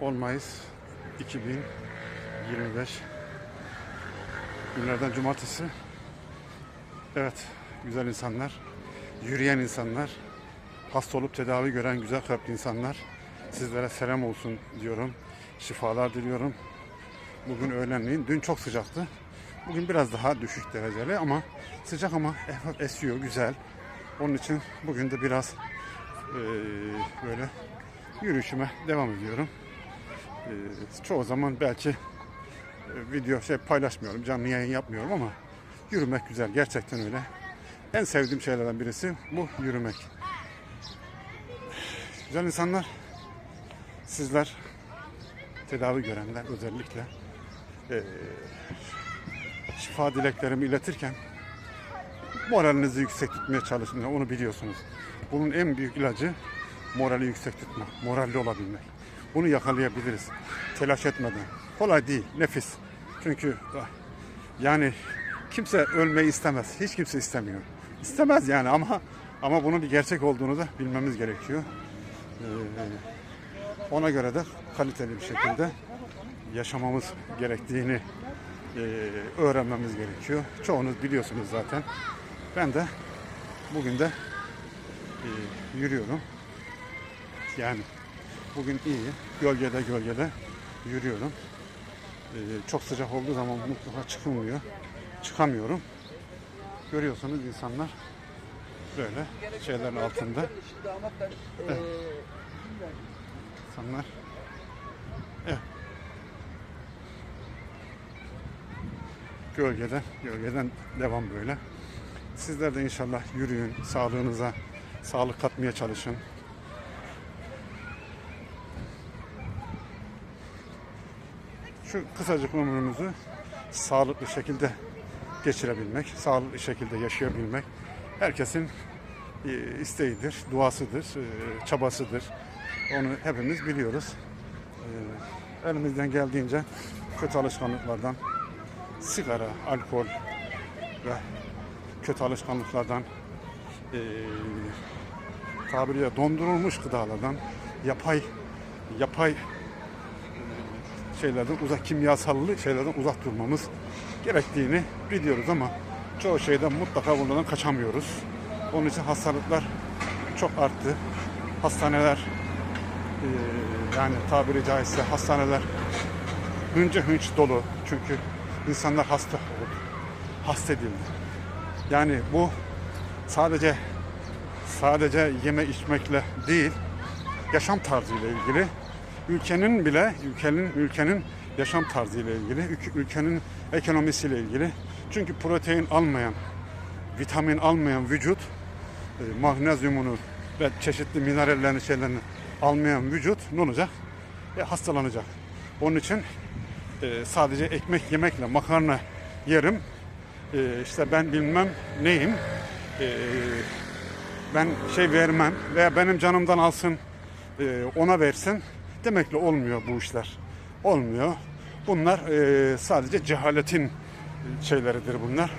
10 Mayıs 2025 günlerden cumartesi. Evet, güzel insanlar, yürüyen insanlar, hasta olup tedavi gören güzel kalpli insanlar. Sizlere selam olsun diyorum. Şifalar diliyorum. Bugün öğlenleyin, dün çok sıcaktı. Bugün biraz daha düşük dereceli ama sıcak ama esiyor, güzel. Onun için bugün de biraz eee, böyle yürüyüşüme devam ediyorum. Eee, çoğu zaman belki e, video şey paylaşmıyorum, canlı yayın yapmıyorum ama yürümek güzel, gerçekten öyle. En sevdiğim şeylerden birisi bu yürümek. Güzel insanlar, sizler tedavi görenler özellikle eee, şifa dileklerimi iletirken moralinizi yüksek tutmaya çalışın. Onu biliyorsunuz. Bunun en büyük ilacı morali yüksek tutmak, moralli olabilmek. Bunu yakalayabiliriz. Telaş etmeden. Kolay değil, nefis. Çünkü ah, yani kimse ölmeyi istemez. Hiç kimse istemiyor. İstemez yani ama ama bunun bir gerçek olduğunu da bilmemiz gerekiyor. Ee, ona göre de kaliteli bir şekilde yaşamamız gerektiğini e, öğrenmemiz gerekiyor. Çoğunuz biliyorsunuz zaten. Ben de bugün de e, yürüyorum. Yani bugün iyi. Gölgede gölgede yürüyorum. E, çok sıcak olduğu zaman mutlaka çıkılmıyor. Çıkamıyorum. Görüyorsunuz insanlar böyle şeylerin altında. Evet. İnsanlar Evet. Gölgeden, gölgeden devam böyle. Sizler de inşallah yürüyün, sağlığınıza sağlık katmaya çalışın. Şu kısacık ömrümüzü sağlıklı şekilde geçirebilmek, sağlıklı şekilde yaşayabilmek herkesin e, isteğidir, duasıdır, e, çabasıdır. Onu hepimiz biliyoruz. E, Elimizden geldiğince kötü alışkanlıklardan, sigara, alkol ve kötü alışkanlıklardan, tabiriyle dondurulmuş gıdalardan, yapay yapay şeylerden uzak, kimyasallı şeylerden uzak durmamız gerektiğini biliyoruz ama çoğu şeyden mutlaka bunlardan kaçamıyoruz. Onun için hastalıklar çok arttı. Hastaneler e, yani tabiri caizse hastaneler hınca hınç dolu. Çünkü insanlar hasta oldu. Hasta edildi. Yani bu sadece sadece yeme içmekle değil, yaşam tarzıyla ilgili. Ülkenin bile ülkenin ülkenin yaşam tarzıyla ilgili, ülke- ülkenin ekonomisiyle ilgili. Çünkü protein almayan, vitamin almayan vücut e, magnezyumunu ve çeşitli minerallerini şeylerini almayan vücut ne olacak? E, hastalanacak. Onun için e, sadece ekmek yemekle makarna yerim. E, işte ben bilmem neyim. E, ben şey vermem veya benim canımdan alsın e, ona versin demekle olmuyor bu işler. Olmuyor. Bunlar e, sadece cehaletin şeyleridir bunlar.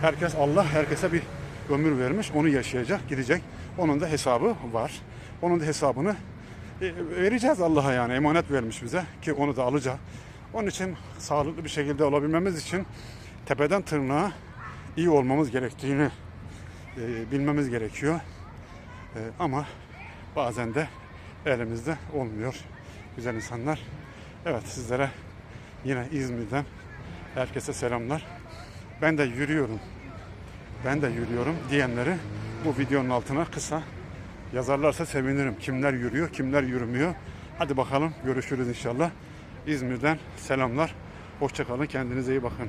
Herkes Allah herkese bir ömür vermiş. Onu yaşayacak, gidecek. Onun da hesabı var. Onun da hesabını e, vereceğiz Allah'a yani. Emanet vermiş bize ki onu da alacak. Onun için sağlıklı bir şekilde olabilmemiz için tepeden tırnağa iyi olmamız gerektiğini e, bilmemiz gerekiyor. E, ama bazen de elimizde olmuyor güzel insanlar. Evet sizlere yine İzmir'den herkese selamlar. Ben de yürüyorum. Ben de yürüyorum diyenleri bu videonun altına kısa yazarlarsa sevinirim. Kimler yürüyor, kimler yürümüyor. Hadi bakalım görüşürüz inşallah. İzmir'den selamlar. Hoşçakalın. Kendinize iyi bakın.